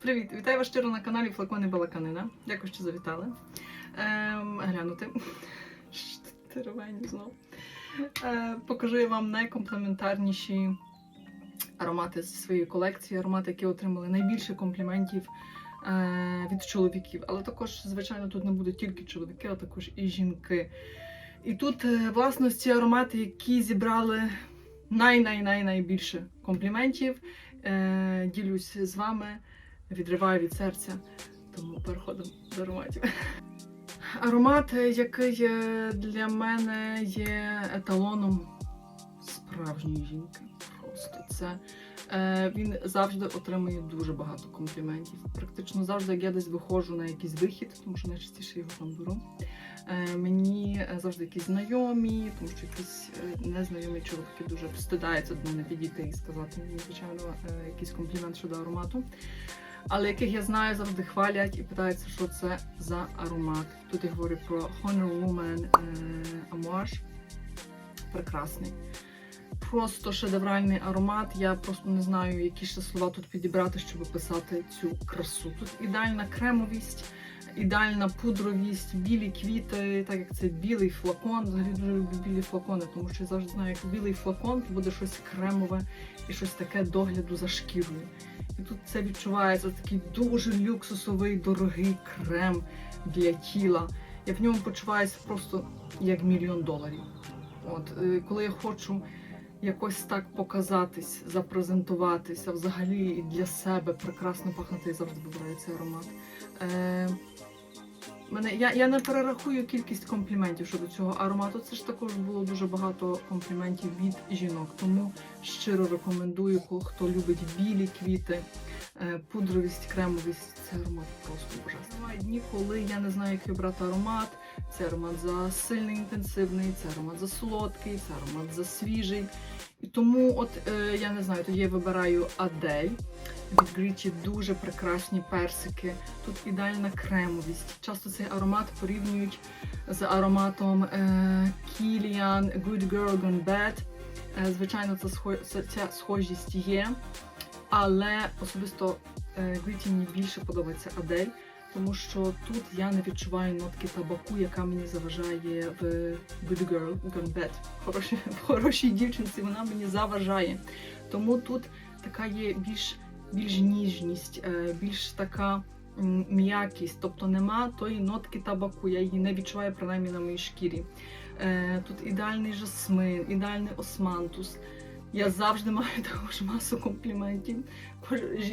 Привіт! Вітаю вас щиро на каналі Флакони Балаканина. Дякую, що завітали. Ем, глянути. Теревені знов. Е, покажу я вам найкомплементарніші аромати зі своєї колекції, аромати, які отримали найбільше компліментів е, від чоловіків. Але також, звичайно, тут не будуть тільки чоловіки, а також і жінки. І тут, е, власне, ці аромати, які зібрали най-най-най-найбільше компліментів. Е, ділюсь з вами, відриваю від серця, тому переходимо до ароматів. Аромат, який е, для мене є еталоном справжньої жінки. Просто це е, він завжди отримує дуже багато компліментів. Практично завжди, як я десь виходжу на якийсь вихід, тому що найчастіше його там беру. Е, мені завжди якісь знайомі, тому що якісь е, незнайомі чоловіки дуже встидаються до мене підійти і сказати мені, звичайно, е, якийсь комплімент щодо аромату. Але яких я знаю, завжди хвалять і питаються, що це за аромат. Тут я говорю про Honor Woman е, Amouage. Прекрасний. Просто шедевральний аромат. Я просто не знаю, які ще слова тут підібрати, щоб описати цю красу. Тут ідеальна кремовість, ідеальна пудровість, білі квіти, так як це білий флакон. Взагалі дуже люблю білі флакони, тому що я завжди знаю, як білий флакон, то буде щось кремове і щось таке догляду за шкірою. І тут це відчувається такий дуже люксусовий, дорогий крем для тіла. Я в ньому почуваюся просто як мільйон доларів. От е, коли я хочу якось так показатись, запрезентуватися, взагалі для себе прекрасно пахнути, я завжди вибираю аромат. Е, мене, я, я не перерахую кількість компліментів щодо цього аромату. Це ж також було дуже багато компліментів від жінок. Тому щиро рекомендую, ко- хто любить білі квіти, пудровість, кремовість. Це аромат просто божественний. Бувають дні, коли я не знаю, який обрати аромат. Це аромат за сильний інтенсивний, це аромат за солодкий, це аромат за свіжий. І тому, от е, я не знаю, тоді я вибираю Адель. Від Грічі дуже прекрасні персики. Тут ідеальна кремовість. Часто цей аромат порівнюють з ароматом е, Kilian Good Girl Gone Bad. Е, звичайно, це схо- ця схожість є. Але особисто е, Гріті мені більше подобається Адель, тому що тут я не відчуваю нотки табаку, яка мені заважає в Good Girl Gone Bad. В хорошій, в хорошій дівчинці вона мені заважає. Тому тут така є більш, більш ніжність, е, більш така м'якість, тобто нема тої нотки табаку, я її не відчуваю принаймні на моїй шкірі. Е, Тут ідеальний жасмин, ідеальний османтус. Я завжди маю також масу компліментів.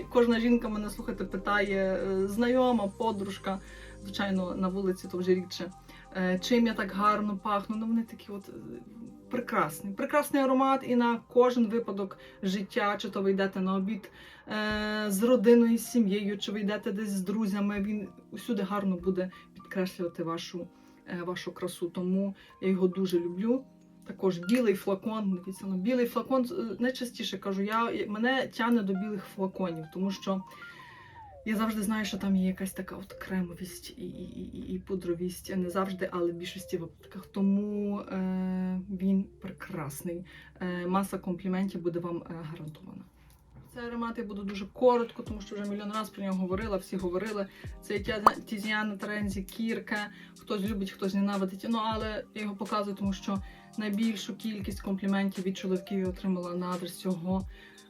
Кожна жінка мене слухайте, питає, е, знайома, подружка, звичайно, на вулиці то вже рідше. е, Чим я так гарно пахну? Ну вони такі от е, прекрасні. Прекрасний аромат і на кожен випадок життя, чи то ви йдете на обід з родиною, з сім'єю, чи ви йдете десь з друзями. Він усюди гарно буде підкреслювати вашу, вашу красу. Тому я його дуже люблю. Також білий флакон. Дивіться, ну, білий флакон е, найчастіше кажу, я мене тягне до білих флаконів, тому що я завжди знаю, що там є якась така от кремовість і, і, і, і пудровість. Не завжди, але в більшості випадках. Тому е, він прекрасний. Е, маса компліментів буде вам е, гарантована. Цей аромат я буду дуже коротко, тому що вже мільйон разів про нього говорила, всі говорили. Це Тізіана Терензі, Кірка. Хтось любить, хтось ненавидить. Ну але я його показую, тому що найбільшу кількість компліментів від чоловіків я отримала на адрес цього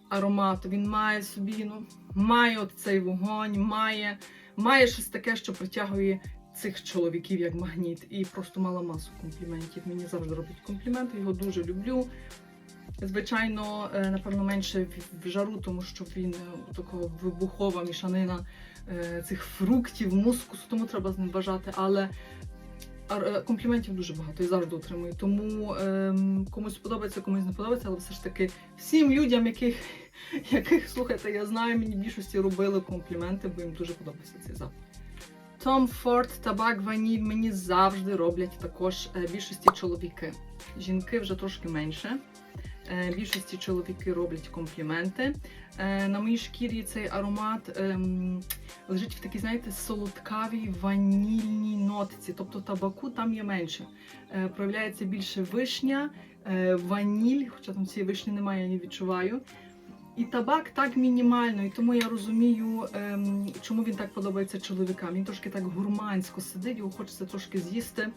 аромату. Він має собі, ну, має от цей вогонь, має, має щось таке, що притягує цих чоловіків як магніт. І просто мала масу компліментів. Мені завжди роблять компліменти, його дуже люблю. Звичайно, е, напевно, менше в- жару, тому що він е, такого вибухова мішанина е, цих фруктів, мускусу, тому треба з ним бажати. Але компліментів дуже багато і завжди отримую. Тому ем, комусь подобається, комусь не подобається, але все ж таки всім людям, яких, яких слухайте, я знаю, мені більшості робили компліменти, бо їм дуже подобається цей запах. Tom Ford, табак, ваніль мені завжди роблять також е, більшості чоловіки. Жінки вже трошки менше. Е, Більшості чоловіки роблять компліменти. Е, На моїй шкірі цей аромат ем, лежить в такій, знаєте, солодкавій ванільній нотці, тобто табаку там є менше. Е, Проявляється більше вишня, ваніль, хоча там цієї вишні немає, я не відчуваю. І табак так мінімально, і тому я розумію, ем, чому він так подобається чоловікам. Він трошки так гурмансько сидить, його хочеться трошки з'їсти,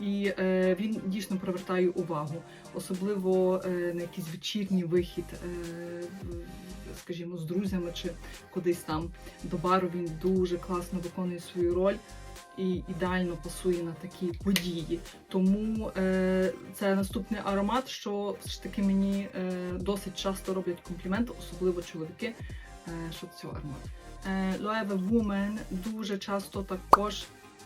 і е, він дійсно привертає увагу, особливо е, на якийсь вечірній вихід, е, скажімо, з друзями чи кудись там до бару. Він дуже класно виконує свою роль. І ідеально пасує на такі події. Тому е, це наступний аромат, що все ж таки мені е, досить часто роблять компліменти, особливо чоловіки. Е, що це аромат. Е, Loewe Woman дуже часто також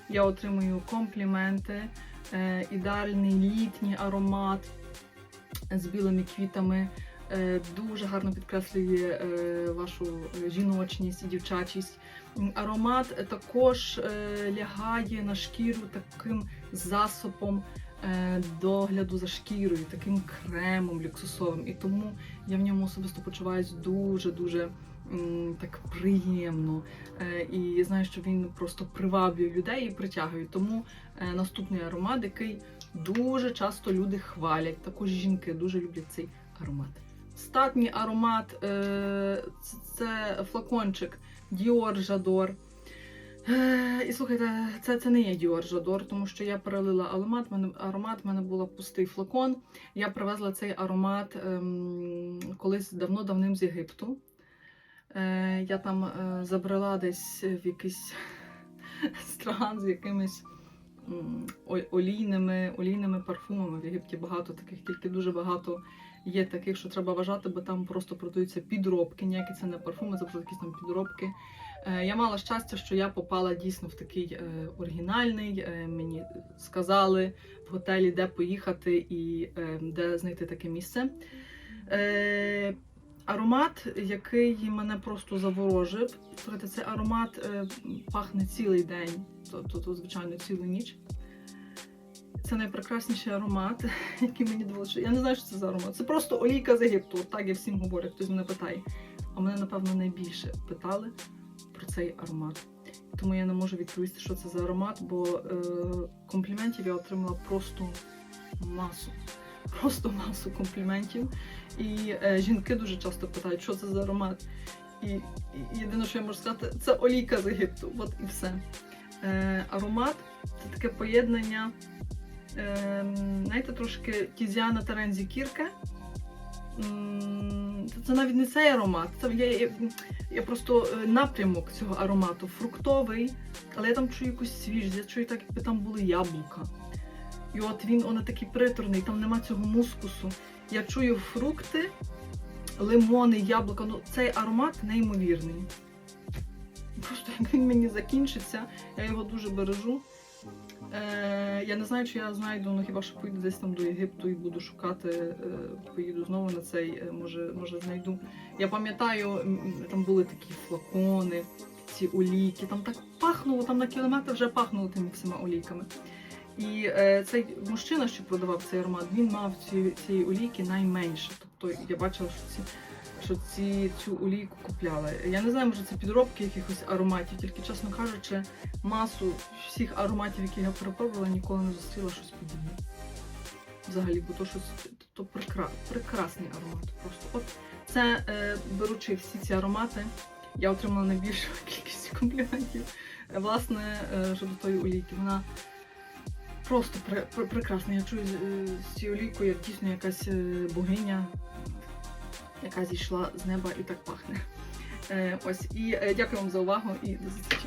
я отримую компліменти. Е, ідеальний літній аромат з білими квітами. Е, Дуже гарно підкреслює е, вашу жіночність і дівчачість. Аромат також е, лягає на шкіру таким засобом догляду за шкірою, таким кремом люксусовим. І тому я в ньому особисто почуваюся дуже-дуже так приємно. І я знаю, що він просто приваблює людей і притягує. Тому наступний аромат, який дуже часто люди хвалять, також жінки дуже люблять цей аромат. Статній аромат е, це- флакончик Dior J'adore. Е, І слухайте, це, це не є Dior J'adore, тому що я перелила аромат, аромат, в мене був пустий флакон. Я привезла цей аромат ем, колись давно-давним з Єгипту. Е, я там забрала десь в якийсь стран з якимись олійними, олійними парфумами. В Єгипті багато таких, тільки дуже багато є таких, що треба вважати, бо там просто продаються підробки. Ніякі це не парфуми, це просто якісь там підробки. Е, Я мала щастя, що я попала дійсно в такий е, оригінальний. Е, мені сказали в готелі, де поїхати і де знайти таке місце. Аромат, який мене просто заворожив. Слухайте, цей аромат пахне цілий день, то, то, то, звичайно, цілу ніч. Це найпрекрасніший аромат, який мені довелося. Я не знаю, що це за аромат. Це просто олійка з Єгипту. Так я всім говорю, хтось мене питає. А мене, напевно, найбільше питали про цей аромат. Тому я не можу відповісти, що це за аромат, бо е, компліментів я отримала просто масу. Просто масу компліментів. І е, жінки дуже часто питають, що це за аромат. І, і єдине, що я можу сказати, це олійка з Єгипту. От і все. Е, аромат це таке поєднання. Е, знаєте, трошки Тізіана Терензі Це, це навіть не цей аромат. Це я, я, я просто е, напрямок цього аромату фруктовий, але я там чую якусь свіжість, я чую так, якби там були яблука. І от він он такий приторний, там нема цього мускусу. Я чую фрукти, лимони, яблука. Ну, цей аромат неймовірний. Просто як він мені закінчиться, я його дуже бережу. Е, я не знаю, чи я знайду, ну хіба що поїду десь там до Єгипту і буду шукати, е, поїду знову на цей, е, може, може знайду. Я пам'ятаю, там були такі флакони, ці олійки, там так пахнуло, там на кілометр вже пахнуло тими всіма олійками. І е, цей мужчина, що продавав цей аромат, він мав ці, цієї олійки найменше. Тобто я бачила, що ці. Що ці цю олійку купляли. Я не знаю, може це підробки якихось ароматів, тільки чесно кажучи, масу всіх ароматів, які я перепробувала, ніколи не зустріла щось подібне. Взагалі, бо то щось то прекра... прекрасний аромат. Просто от це е, беручи всі ці аромати, я отримала найбільшу кількість компліментів. Е, Власне, е, щодо тої олійки, вона просто пре- пре- прекрасна. Я чую е, з цією олійкою, як дійсно якась е, богиня, яка зійшла з неба і так пахне. Е, ось і е, дякую вам за увагу і до зустрічі.